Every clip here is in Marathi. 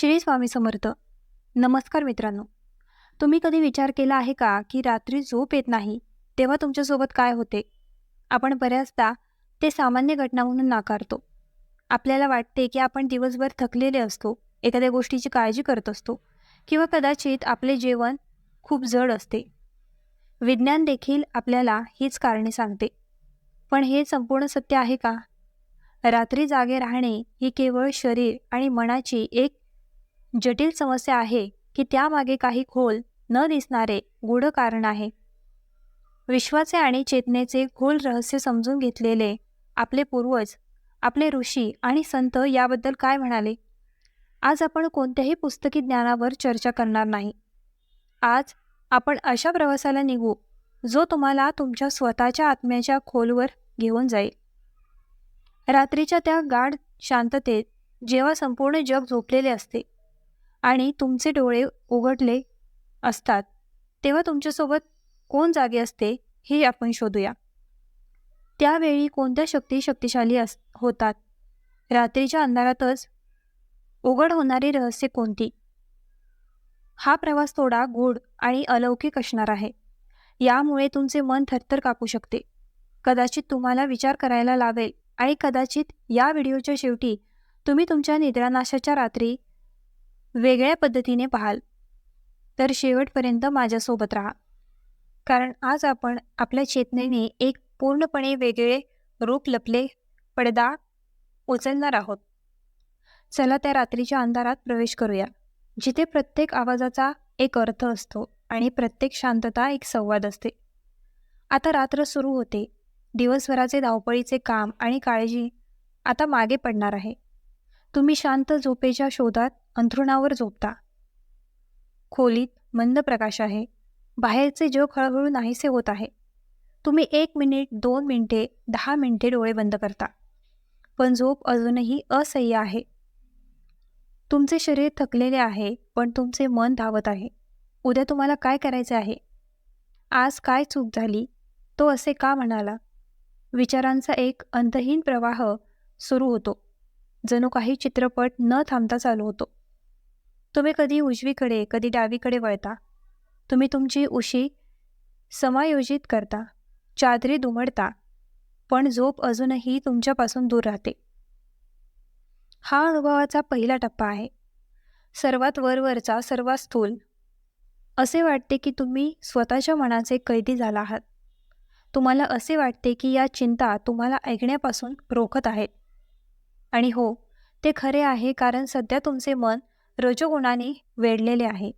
श्री स्वामी समर्थ. नमस्कार मित्रांनो. तुम्ही कधी विचार केला आहे का की रात्री झोप येत नाही तेव्हा तुमच्यासोबत काय होते? आपण बऱ्याचदा ते सामान्य घटना म्हणून नाकारतो. आपल्याला वाटते की आपण दिवसभर थकलेले असतो एखाद्या गोष्टीची काळजी करत असतो किंवा कदाचित आपले जेवण खूप जड असते. विज्ञान देखील आपल्याला हीच कारणे सांगते. पण हे संपूर्ण सत्य आहे का? रात्री जागे राहणे ही केवळ शरीर आणि मनाची एक जटिल समस्या आहे की त्यामागे काही खोल न दिसणारे गूढ कारण आहे. विश्वाचे आणि चेतनेचे खोल रहस्य समजून घेतलेले आपले पूर्वज आपले ऋषी आणि संत याबद्दल काय म्हणाले? आज आपण कोणत्याही पुस्तकी ज्ञानावर चर्चा करणार नाही. आज आपण अशा प्रवासाला निघू जो तुम्हाला तुमच्या स्वतःच्या आत्म्याच्या खोलवर घेऊन जाईल. रात्रीच्या त्या गाढ शांततेत जेव्हा संपूर्ण जग झोपलेले असते आणि तुमचे डोळे उघडले असतात तेव्हा तुमच्यासोबत कोण जागे असते हे आपण शोधूया. त्यावेळी कोणत्या शक्ती शक्तिशाली अस होतात? रात्रीच्या अंधारातच उघड होणारी रहस्य कोणती? हा प्रवास थोडा गूढ आणि अलौकिक असणार आहे. यामुळे तुमचे मन थरथर कापू शकते. कदाचित तुम्हाला विचार करायला लावेल आणि कदाचित या व्हिडिओच्या शेवटी तुम्ही तुमच्या निद्रानाशाच्या रात्री वेगळ्या पद्धतीने पाहाल. तर शेवटपर्यंत माझ्यासोबत राहा. कारण आज आपण आपल्या चेतनेने एक पूर्णपणे वेगळे रूप लपले पडदा उचलणार आहोत. चला त्या रात्रीच्या अंधारात प्रवेश करूया जिथे प्रत्येक आवाजाचा एक अर्थ असतो आणि प्रत्येक शांतता एक संवाद असते. आता रात्र सुरू होते. दिवसभराचे धावपळीचे काम आणि काळजी आता मागे पडणार आहे. तुम्ही शांत झोपेच्या शोधात अंथरुणावर झोपता. खोलीत मंद प्रकाश आहे. बाहेरचे जग हळूहळू नाहीसे होत आहे. तुम्ही एक मिनिट दोन मिनिटे दहा मिनिटे डोळे बंद करता. पण झोप अजूनही असह्य आहे. तुमचे शरीर थकलेले आहे पण तुमचे मन धावत आहे. उद्या तुम्हाला काय करायचे आहे? आज काय चूक झाली? तो असे का म्हणाला? विचारांचा एक अंतहीन प्रवाह सुरू होतो. जणू काही चित्रपट न थांबता चालू होतो. तुम्ही कधी उजवीकडे कधी डावीकडे वळता? तुम्ही तुमची उशी समायोजित करता चादरी दुमडता पण झोप अजूनही तुमच्यापासून दूर राहते. हा अनुभवाचा पहिला टप्पा आहे. सर्वात वरवरचा सर्वात स्थूल. असे वाटते की तुम्ही स्वतःच्या मनाचे कैदी झाला आहात. तुम्हाला असे वाटते की या चिंता तुम्हाला ऐकण्यापासून रोखत आहेत. आणि हो ते खरे आहे कारण सध्या तुमचे मन रजोगुणाने वेढलेले आहे.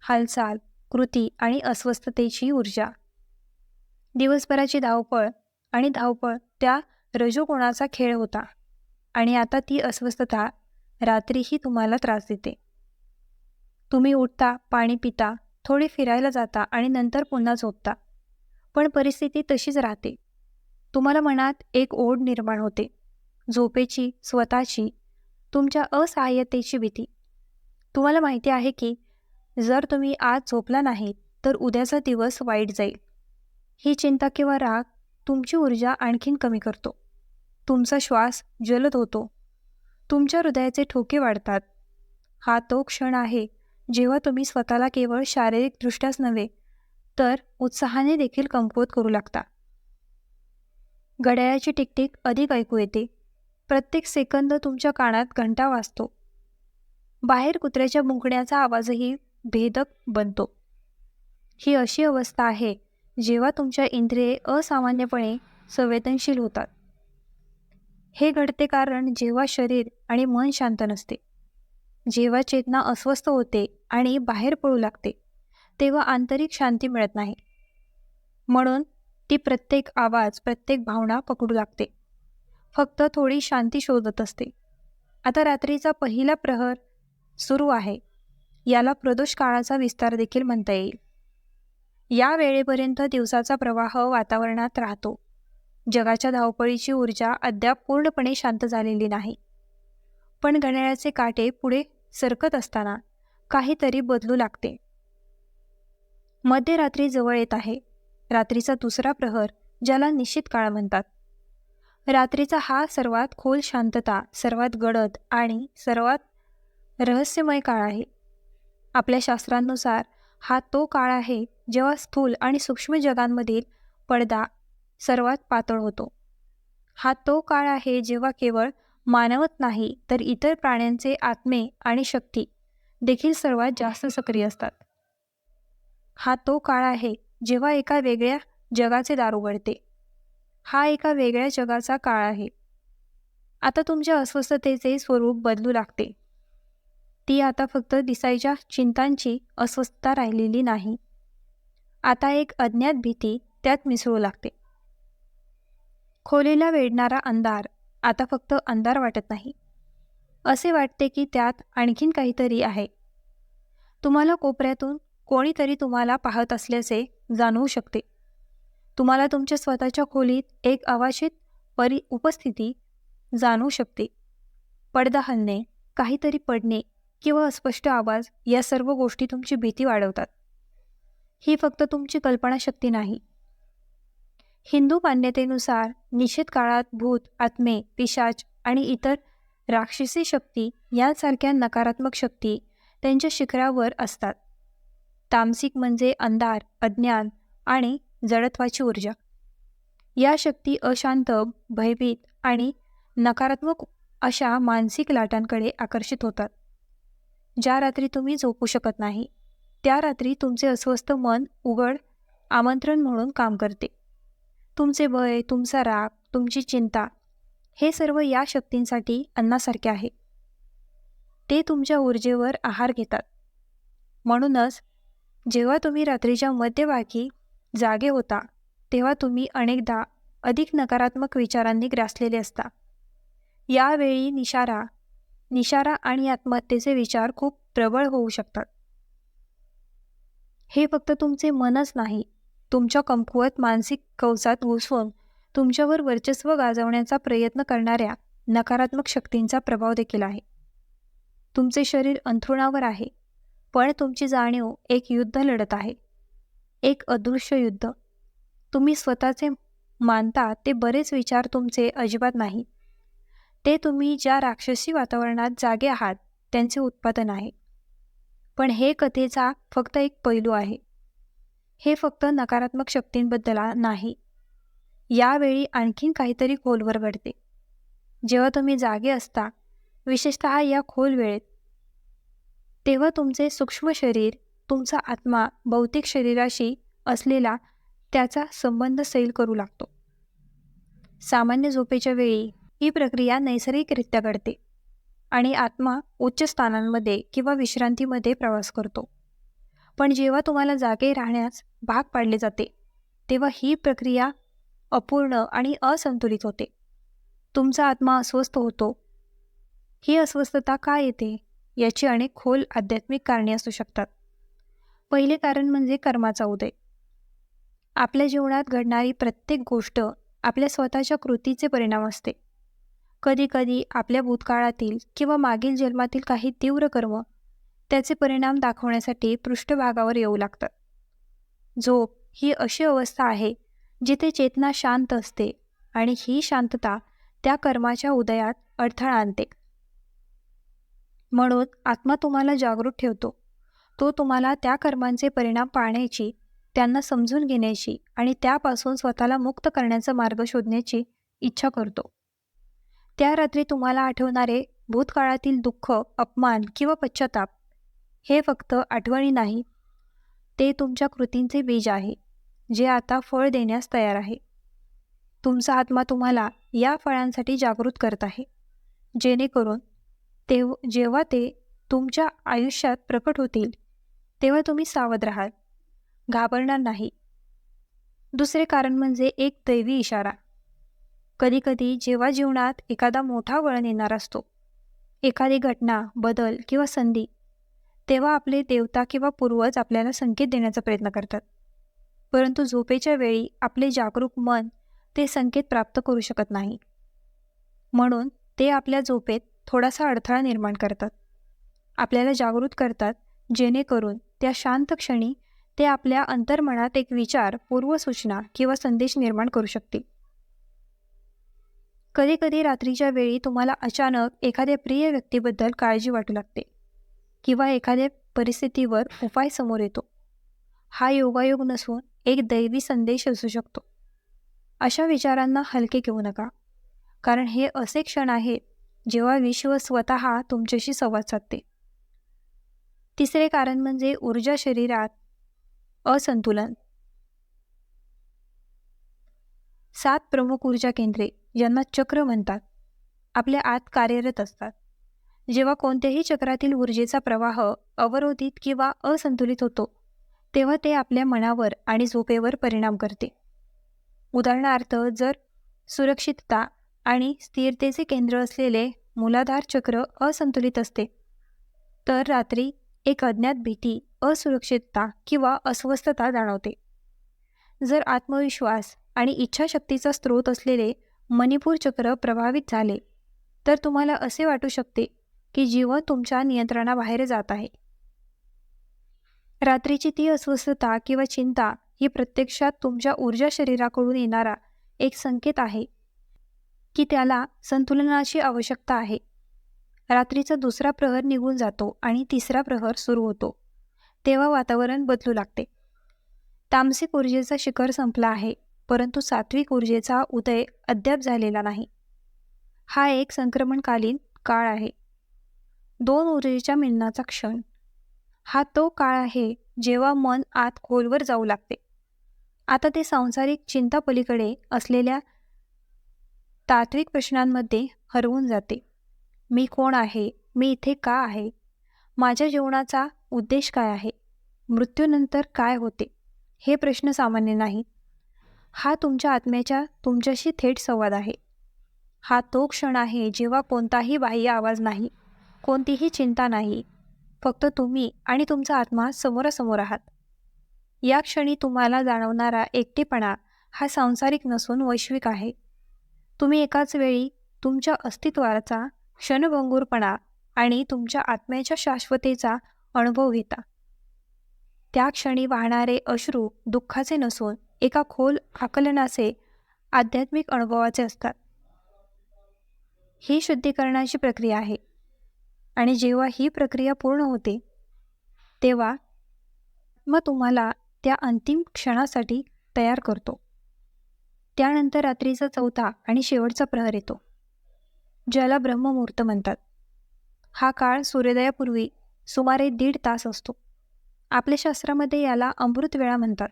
हालचाल कृती आणि अस्वस्थतेची ऊर्जा. दिवसभराची धावपळ आणि धावपळ त्या रजोगुणाचा खेळ होता आणि आता ती अस्वस्थता रात्रीही तुम्हाला त्रास देते. तुम्ही उठता पाणी पिता थोडे फिरायला जाता आणि नंतर पुन्हा झोपता. पण परिस्थिती तशीच राहते. तुम्हाला मनात एक ओढ निर्माण होते. झोपेची स्वतःची तुमच्या असहाय्यतेची भीती. तुम्हाला माहिती आहे की जर तुम्ही आज झोपला नाही तर उद्याचा दिवस वाईट जाईल. ही चिंता किंवा राग तुमची ऊर्जा आणखीन कमी करतो. तुमचा श्वास जलद होतो. तुमच्या हृदयाचे ठोके वाढतात. हा तो क्षण आहे जेव्हा तुम्ही स्वतःला केवळ शारीरिकदृष्ट्याच नव्हे तर उत्साहाने देखील कमकुवत करू लागता. घड्याळाची टिकटिक अधिक ऐकू येते. प्रत्येक सेकंद तुमच्या कानात घंटा वाजतो. बाहेर कुत्र्याच्या मुंकण्याचा आवाजही भेदक बनतो. ही अशी अवस्था आहे जेव्हा तुमच्या इंद्रिये असामान्यपणे संवेदनशील होतात. हे घडते कारण जेव्हा शरीर आणि मन शांत नसते जेव्हा चेतना अस्वस्थ होते आणि बाहेर पळू लागते तेव्हा आंतरिक शांती मिळत नाही. म्हणून ती प्रत्येक आवाज प्रत्येक भावना पकडू लागते. फक्त थोडी शांती शोधत असते. आता रात्रीचा पहिला प्रहर सुरू आहे. याला प्रदोष काळाचा विस्तार देखील म्हणता येईल. या वेळेपर्यंत दिवसाचा प्रवाह वातावरणात राहतो. जगाच्या धावपळीची ऊर्जा अद्याप पूर्णपणे शांत झालेली नाही. पण घड्याळाचे काटे पुढे सरकत असताना काहीतरी बदलू लागते. मध्यरात्री जवळ येत आहे. रात्रीचा दुसरा प्रहर ज्याला निश्चित काळ म्हणतात. रात्रीचा हा सर्वात खोल शांतता सर्वात गडद आणि सर्वात रहस्यमय काळ आहे. आपल्या शास्त्रांनुसार हा तो काळ आहे जेव्हा स्थूल आणि सूक्ष्म जगांमधील पडदा सर्वात पातळ होतो. हा तो काळ आहे जेव्हा केवळ मानवत नाही तर इतर प्राण्यांचे आत्मे आणि शक्ती देखील सर्वात जास्त सक्रिय असतात. हा तो काळ आहे जेव्हा एका वेगळ्या जगाचे दार उघडते. हा एका वेगळ्या जगाचा काळ आहे. आता तुमच्या अस्वस्थतेचे स्वरूप बदलू लागते. ती आता फक्त दिसायच्या चिंतांची अस्वस्थता राहिलेली नाही. आता एक अज्ञात भीती त्यात मिसळू लागते. खोलीला वेढणारा अंधार आता फक्त अंधार वाटत नाही. असे वाटते की त्यात आणखीन काहीतरी आहे. तुम्हाला कोपऱ्यातून कोणीतरी तुम्हाला पाहत असल्याचे जाणवू शकते. तुम्हाला तुमच्या स्वतःच्या खोलीत एक अवाचित परी उपस्थिती जाणवू शकते. पडदा हलणे काहीतरी पडणे किंवा अस्पष्ट आवाज या सर्व गोष्टी तुमची भीती वाढवतात. ही फक्त तुमची कल्पनाशक्ती नाही. हिंदू मान्यतेनुसार निश्चित काळात भूत आत्मे पिशाच आणि इतर राक्षसी शक्ती यांसारख्या नकारात्मक शक्ती त्यांच्या शिखरावर असतात. तामसिक म्हणजे अंधार अज्ञान आणि जडत्वाची ऊर्जा. या शक्ती अशांत भयभीत आणि नकारात्मक अशा मानसिक लाटांकडे आकर्षित होतात. ज्या रात्री तुम्ही झोपू शकत नाही त्या रात्री तुमचे अस्वस्थ मन उघड आमंत्रण म्हणून काम करते. तुमचे भय तुमचा राग तुमची चिंता हे सर्व या शक्तींसाठी अन्नासारखे आहे. ते तुमच्या ऊर्जेवर आहार घेतात. म्हणूनच जेव्हा तुम्ही रात्रीच्या मध्यभागी जागे होता तेव्हा तुम्ही अनेकदा अधिक नकारात्मक विचारांनी ग्रासलेले असता. यावेळी निशारा निशारा आणि आत्महत्येचे विचार खूप प्रबळ होऊ शकतात. हे फक्त तुमचे मनच नाही तुमच्या कमकुवत मानसिक कवचात घुसवून तुमच्यावर वर्चस्व गाजवण्याचा प्रयत्न करणाऱ्या नकारात्मक शक्तींचा प्रभाव देखील आहे. तुमचे शरीर अंथरुणावर आहे पण तुमची जाणीव एक युद्ध लढत आहे एक अदृश्य युद्ध. तुम्ही स्वतःचे मानता ते बरेच विचार तुमचे अजिबात नाही. ते तुम्ही ज्या राक्षसी वातावरणात जागे आहात त्यांचे उत्पादन आहे. पण हे कथेचा फक्त एक पैलू आहे. हे फक्त नकारात्मक शक्तींबद्दल नाही. यावेळी आणखीन काहीतरी खोलवर घडते जेव्हा तुम्ही जागे असता विशेषत या खोल वेळेत तेव्हा तुमचे सूक्ष्म शरीर तुमचा आत्मा भौतिक शरीराशी असलेला त्याचा संबंध सैल करू लागतो. सामान्य झोपेच्या वेळी ही प्रक्रिया नैसर्गिकरित्या घडते आणि आत्मा उच्च स्थानांमध्ये किंवा विश्रांतीमध्ये प्रवास करतो. पण जेव्हा तुम्हाला जागे राहण्यास भाग पाडले जाते तेव्हा ही प्रक्रिया अपूर्ण आणि असंतुलित होते. तुमचा आत्मा अस्वस्थ होतो. ही अस्वस्थता का येते याची अनेक खोल आध्यात्मिक कारणे असू शकतात. पहिले कारण म्हणजे कर्माचा उदय. आपल्या जीवनात घडणारी प्रत्येक गोष्ट आपल्या स्वतःच्या कृतीचे परिणाम असते. कधीकधी आपल्या भूतकाळातील किंवा मागील जन्मातील काही तीव्र कर्म त्याचे परिणाम दाखवण्यासाठी पृष्ठभागावर येऊ लागतात झोप ही अशी अवस्था आहे जिथे चेतना शांत असते आणि ही शांतता त्या कर्माच्या उदयात अडथळा आणते. म्हणून आत्मा तुम्हाला जागृत ठेवतो. तो तुम्हाला त्या कर्मांचे परिणाम पाहण्याची त्यांना समजून घेण्याची आणि त्यापासून स्वतःला मुक्त करण्याचा मार्ग शोधण्याची इच्छा करतो. त्या रात्री तुम्हाला आठवणारे भूतकाळातील दुःख अपमान किंवा पश्चाताप हे फक्त आठवणी नाही ते तुमच्या कृतींचे बीज आहे जे आता फळ देण्यास तयार आहे. तुमचा आत्मा तुम्हाला या फळांसाठी जागृत करत आहे. जेणेकरून तेव जेव्हा ते तुमच्या आयुष्यात प्रकट होतील तेव्हा तुम्ही सावध राहाल. घाबरणार नाही. दुसरे कारण म्हणजे एक दैवी इशारा. कधीकधी जेव्हा जीवनात एखादा मोठा वळण येणार असतो एखादी घटना बदल किंवा संधी तेव्हा आपले देवता किंवा पूर्वज आपल्याला संकेत देण्याचा प्रयत्न करतात. परंतु झोपेच्या वेळी आपले जागरूक मन ते संकेत प्राप्त करू शकत नाही. म्हणून ते आपल्या झोपेत थोडासा अडथळा निर्माण करतात. आपल्याला जागृत करतात जेणेकरून त्या शांत क्षणी ते आपल्या अंतर्मनात एक विचार पूर्वसूचना किंवा संदेश निर्माण करू शकतील. कधीकधी रात्रीच्या वेळी तुम्हाला अचानक एखाद्या प्रिय व्यक्तीबद्दल काळजी वाटू लागते किंवा एखाद्या परिस्थितीवर उपाय समोर येतो. हा योगायोग नसून एक दैवी संदेश असू शकतो. अशा विचारांना हलके घेऊ नका. कारण हे असे क्षण आहेत जेव्हा विश्व स्वतः तुमच्याशी संवाद साधते. तिसरे कारण म्हणजे ऊर्जा शरीरात असंतुलन. सात प्रमुख ऊर्जा केंद्रे ज्यांना चक्र म्हणतात आपल्या आत कार्यरत असतात. जेव्हा कोणत्याही चक्रातील ऊर्जेचा प्रवाह अवरोधित किंवा असंतुलित होतो तेव्हा ते आपल्या मनावर आणि झोपेवर परिणाम करते. उदाहरणार्थ जर सुरक्षितता आणि स्थिरतेचे केंद्र असलेले मूलाधार चक्र असंतुलित असते तर रात्री एक अज्ञात भीती असुरक्षितता किंवा अस्वस्थता जाणवते. जर आत्मविश्वास आणि इच्छाशक्तीचा स्रोत असलेले मणिपूर चक्र प्रभावित झाले. तर तुम्हाला असे वाटू शकते की जीवन तुमच्या नियंत्रणाबाहेर जात आहे. रात्रीची ती अस्वस्थता किंवा चिंता ही प्रत्यक्षात तुमच्या ऊर्जा शरीराकडून येणारा एक संकेत आहे की त्याला संतुलनाची आवश्यकता आहे. रात्रीचा दुसरा प्रहर निघून जातो आणि तिसरा प्रहर सुरू होतो. तेव्हा वातावरण बदलू लागते. तामसिक ऊर्जेचा शिखर संपला आहे. परंतु सात्विक ऊर्जेचा उदय अद्याप झालेला नाही. हा एक संक्रमणकालीन काळ आहे. दोन ऊर्जेच्या मिलनाचा क्षण. हा तो काळ आहे जेव्हा मन आत खोलवर जाऊ लागते. आता ते सांसारिक चिंतापलीकडे असलेल्या तात्विक प्रश्नांमध्ये हरवून जाते. मी कोण आहे? मी इथे का आहे? माझ्या जीवनाचा उद्देश काय आहे? मृत्यूनंतर काय होते? हे प्रश्न सामान्य नाही. हा तुमच्या आत्म्याच्या तुमच्याशी थेट संवाद आहे. हा तो क्षण आहे जेव्हा कोणताही बाह्य आवाज नाही कोणतीही चिंता नाही. फक्त तुम्ही आणि तुमचा आत्मा समोरासमोर आहात. या क्षणी तुम्हाला जाणवणारा एकटेपणा हा सांसारिक नसून वैश्विक आहे. तुम्ही एकाच वेळी तुमच्या अस्तित्वाचा क्षणभंगूरपणा आणि तुमच्या आत्म्याच्या शाश्वतेचा अनुभव घेता. त्या क्षणी वाहणारे अश्रू दुःखाचे नसून एका खोल आकलनाचे आध्यात्मिक अनुभवाचे असतात. ही शुद्धीकरणाची प्रक्रिया आहे. आणि जेव्हा ही प्रक्रिया पूर्ण होते तेव्हा मग तुम्हाला त्या अंतिम क्षणासाठी तयार करतो. त्यानंतर रात्रीचा चौथा आणि शेवटचा प्रहर येतो ज्याला ब्रह्ममुहूर्त म्हणतात. हा काळ सूर्योदयापूर्वी सुमारे दीड तास असतो. आपल्या शास्त्रामध्ये याला अमृत वेळा म्हणतात.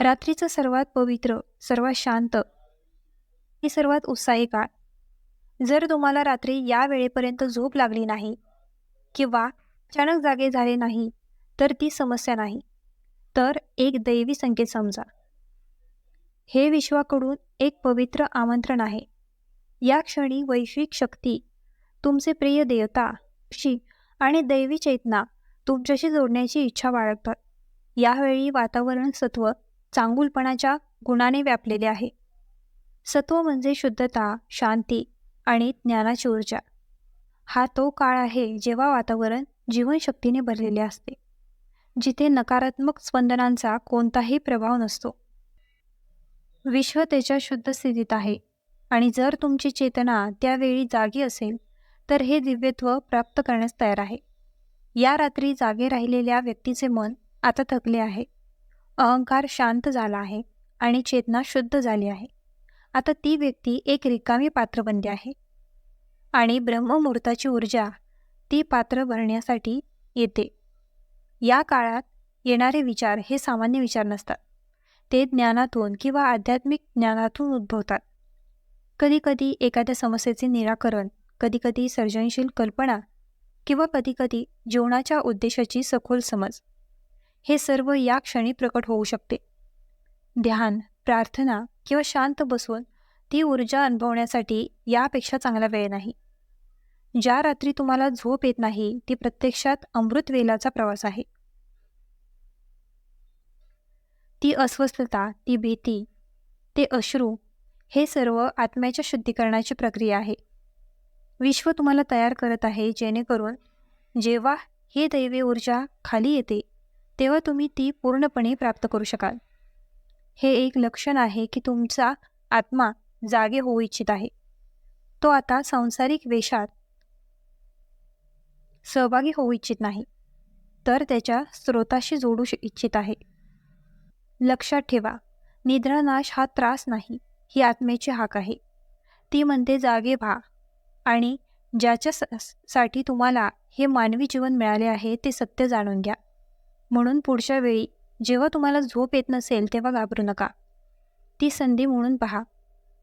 रात्रीचं सर्वात पवित्र सर्वात शांत हे सर्वात उत्साही काळ. जर तुम्हाला रात्री या वेळेपर्यंत झोप लागली नाही किंवा अचानक जागे झाले नाही तर ती समस्या नाही. तर एक दैवी संकेत समजा. हे विश्वाकडून एक पवित्र आमंत्रण आहे. या क्षणी वैश्विक शक्ती तुमचे प्रिय देवता शी आणि दैवी चेतना तुमच्याशी जोडण्याची इच्छा बाळगतात. यावेळी वातावरण सत्व चांगुलपणाच्या गुणाने व्यापलेले आहे. सत्व म्हणजे शुद्धता शांती आणि ज्ञानाची ऊर्जा. हा तो काळ आहे जेव्हा वातावरण जीवनशक्तीने भरलेले असते जिथे नकारात्मक स्पंदनांचा कोणताही प्रभाव नसतो. विश्व त्याच्या शुद्ध स्थितीत आहे आणि जर तुमची चेतना त्यावेळी जागी असेल तर हे दिव्यत्व प्राप्त करण्यास तयार आहे. या रात्री जागे राहिलेल्या व्यक्तीचे मन आता थकले आहे. अहंकार शांत झाला आहे आणि चेतना शुद्ध झाली आहे. आता ती व्यक्ती एक रिकामी पात्र बनली आहे. आणि ब्रह्ममुहूर्ताची ऊर्जा ती पात्र भरण्यासाठी येते. या काळात येणारे विचार हे सामान्य विचार नसतात. ते ज्ञानातून किंवा आध्यात्मिक ज्ञानातून उद्भवतात. कधीकधी एखाद्या समस्येचे निराकरण कधीकधी सर्जनशील कल्पना किंवा कधीकधी जीवनाच्या उद्देशाची सखोल समज हे सर्व या क्षणी प्रकट होऊ शकते. ध्यान प्रार्थना किंवा शांत बसून ती ऊर्जा अनुभवण्यासाठी यापेक्षा चांगला वेळ नाही. ज्या रात्री तुम्हाला झोप येत नाही ती प्रत्यक्षात अमृत वेलाचा प्रवास आहे. ती अस्वस्थता ती भीती ते अश्रू हे सर्व आत्म्याच्या शुद्धीकरणाची प्रक्रिया आहे. विश्व तुम्हाला तयार करत आहे जेणेकरून जेव्हा ही दैवी ऊर्जा खाली येते तेव्हा तुम्ही ती पूर्णपणे प्राप्त करू शकाल. हे एक लक्षण आहे की तुमचा आत्मा जागे होऊ इच्छित आहे. तो आता सांसारिक वेशात सहभागी होऊ इच्छित नाही तर त्याच्या स्रोताशी जोडू श इच्छित आहे. लक्षात ठेवा निद्रानाश हा त्रास नाही ही आत्मेची हाक आहे. ती म्हणते जागे व्हा. आणि ज्याच्या स- साठी तुम्हाला हे मानवी जीवन मिळाले आहे ते सत्य जाणून घ्या. म्हणून पुढच्या वेळी जेव्हा तुम्हाला झोप येत नसेल तेव्हा घाबरू नका. ती संधी म्हणून पहा.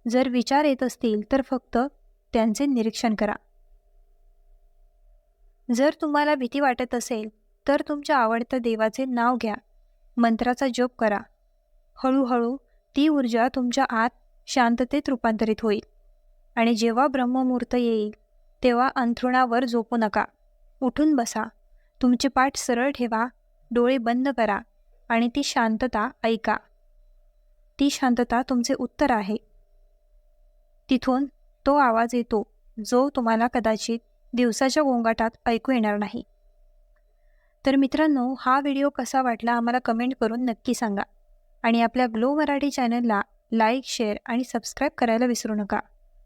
जर विचार येत असतील तर फक्त त्यांचे निरीक्षण करा. जर तुम्हाला भीती वाटत असेल तर तुमच्या आवडत्या देवाचे नाव घ्या. मंत्राचा जप करा. हळूहळू ती ऊर्जा तुमच्या आत शांततेत रूपांतरित होईल. आणि जेव्हा ब्रह्ममुहूर्त येईल तेव्हा अंथरुणावर झोपू नका. उठून बसा. तुमचे पाठ सरळ ठेवा. डोळे बंद करा आणि ती शांतता ऐका. ती शांतता तुमचे उत्तर आहे. तिथून तो आवाज येतो जो तुम्हाला कदाचित दिवसाच्या गोंगाटात ऐकू येणार नाही. तर मित्रांनो हा व्हिडिओ कसा वाटला आम्हाला कमेंट करून नक्की सांगा. आणि आपल्या ग्लो मराठी चॅनलला लाईक शेअर आणि सबस्क्राईब करायला विसरू नका.